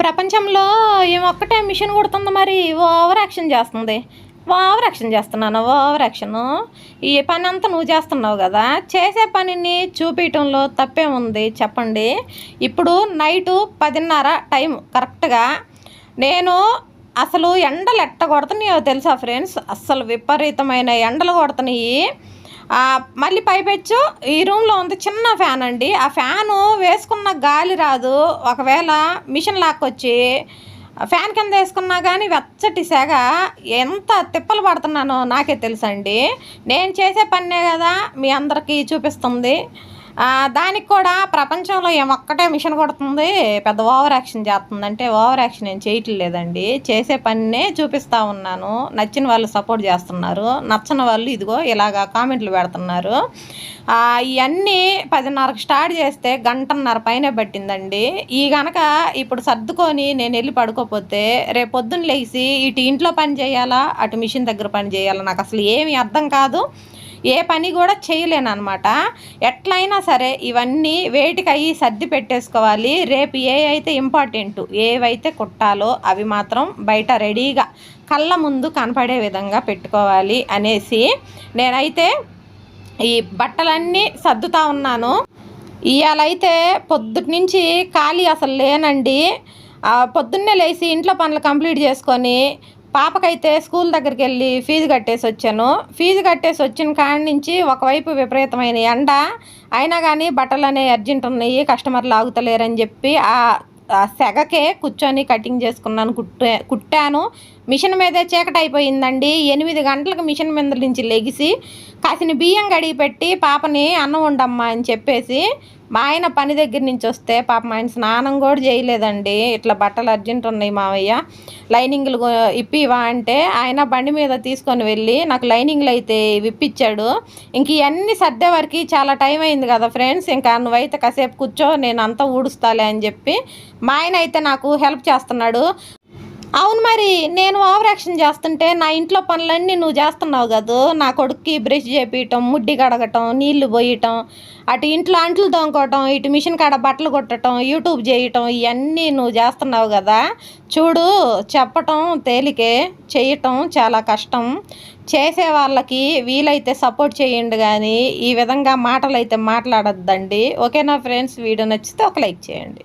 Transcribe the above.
ప్రపంచంలో ఏం ఒక్కటే మిషన్ కుడుతుంది మరి? ఓవర్ యాక్షన్ చేస్తుంది. ఓవర్ యాక్షన్ చేస్తున్నాను ఓవర్ యాక్షన్. ఈ పని అంతా నువ్వు చేస్తున్నావు కదా? చేసే పనిని చూపించడంలో తప్పేముంది చెప్పండి. ఇప్పుడు నైటు పదిన్నర టైం కరెక్ట్గా. నేను అసలు ఎండలు ఎట్ట కొడుతున్నాయో తెలుసా ఫ్రెండ్స్? అస్సలు విపరీతమైన ఎండలు కొడుతున్నాయి. మళ్ళీ పైపెచ్చు. ఈ రూమ్లో ఉంది చిన్న ఫ్యాన్ అండి. ఆ ఫ్యాను వేసుకున్న గాలి రాదు. ఒకవేళ మిషన్ లాక్కొచ్చి ఫ్యాన్ కింద వేసుకున్నా కానీ వెచ్చటి సెగ. ఎంత తిప్పలు పడుతున్నానో నాకే తెలుసండి. నేను చేసే పనే కదా మీ అందరికీ చూపిస్తుంది. దానికి కూడా ప్రపంచంలో ఏమొక్కటే మిషన్ కొడుతుంది పెద్ద ఓవర్ యాక్షన్ చేస్తుంది అంటే ఓవర్ యాక్షన్ ఏం చేయటం లేదండి చేసే పనినే చూపిస్తూ ఉన్నాను. నచ్చిన వాళ్ళు సపోర్ట్ చేస్తున్నారు. నచ్చని వాళ్ళు ఇదిగో ఇలాగా కామెంట్లు పెడుతున్నారు. ఇవన్నీ పదిన్నరకు స్టార్ట్ చేస్తే గంటన్నర పైన పట్టిందండి. ఈ గనక ఇప్పుడు సర్దుకొని నేను వెళ్ళి పడుకోపోతే రేపు పొద్దున్న లేచి ఇటు ఇంట్లో పని చేయాలా అటు మిషన్ దగ్గర పని చేయాలా నాకు అసలు ఏమీ అర్థం కాదు. ఏ పని కూడా చేయలేనమాట ఎట్లయినా సరే ఇవన్నీ వేటికి అయ్యి సర్ది పెట్టేసుకోవాలి. రేపు ఏ అయితే ఇంపార్టెంట్ ఏవైతే కుట్టాలో అవి మాత్రం బయట రెడీగా కళ్ళ ముందు కనపడే విధంగా పెట్టుకోవాలి అనేసి నేనైతే ఈ బట్టలన్నీ సర్దుతా ఉన్నాను. ఇవాళైతే పొద్దుటి నుంచి ఖాళీ అసలు లేనండి. పొద్దున్నే లేచి ఇంట్లో పనులు కంప్లీట్ చేసుకొని పాపకైతే స్కూల్ దగ్గరికి వెళ్ళి ఫీజు కట్టేసి వచ్చాను. ఫీజు కట్టేసి వచ్చిన కాడి నుంచి ఒకవైపు విపరీతమైన ఎండ అయినా కానీ బట్టలు అనేవి అర్జెంట్ ఉన్నాయి కస్టమర్లు ఆగుతలేరని చెప్పి ఆ ఆ సెగకే కూర్చొని కటింగ్ చేసుకున్నాను కుట్టే కుట్టాను. మిషన్ మీదే చీకటి అయిపోయిందండి ఎనిమిది గంటలకు మిషన్ మీద నుంచి లెగిసి కాసిన బియ్యం గడిగి పెట్టి పాపని అన్నం వండమ్మా అని చెప్పేసి మా ఆయన పని దగ్గర నుంచి వస్తే పాప మా ఆయన స్నానం కూడా చేయలేదండి. ఇట్లా బట్టలు అర్జెంట్ ఉన్నాయి మావయ్య. లైనింగ్లు ఇప్పివా అంటే ఆయన బండి మీద తీసుకొని వెళ్ళి నాకు లైనింగ్లు అయితే విప్పించాడు ఇంక ఇవన్నీ సర్దే వరకు చాలా టైం అయింది కదా ఫ్రెండ్స్. ఇంకా నువ్వైతే కాసేపు కూర్చో నేను అంతా ఊడుస్తాలే అని చెప్పి మా ఆయన అయితే నాకు హెల్ప్ చేస్తున్నాడు. అవును మరి నేను ఓవర్ చేస్తుంటే నా ఇంట్లో పనులన్నీ నువ్వు చేస్తున్నావు కదా. నా కొడుక్కి బ్రష్ చేపించటం ముడ్డి కడగటం నీళ్ళు పోయటం అటు ఇంట్లో అంట్లు తోముకోవటం ఇటు మిషన్ కాడ బట్టలు కొట్టడం యూట్యూబ్ చేయటం ఇవన్నీ నువ్వు చేస్తున్నావు కదా. చూడు చెప్పటం తేలికే చేయటం చాలా కష్టం. చేసే వాళ్ళకి వీలైతే సపోర్ట్ చేయండి కానీ ఈ విధంగా మాటలు అయితే మాట్లాడొద్దండి. ఓకేనా ఫ్రెండ్స్? వీడియో నచ్చితే ఒక లైక్ చేయండి.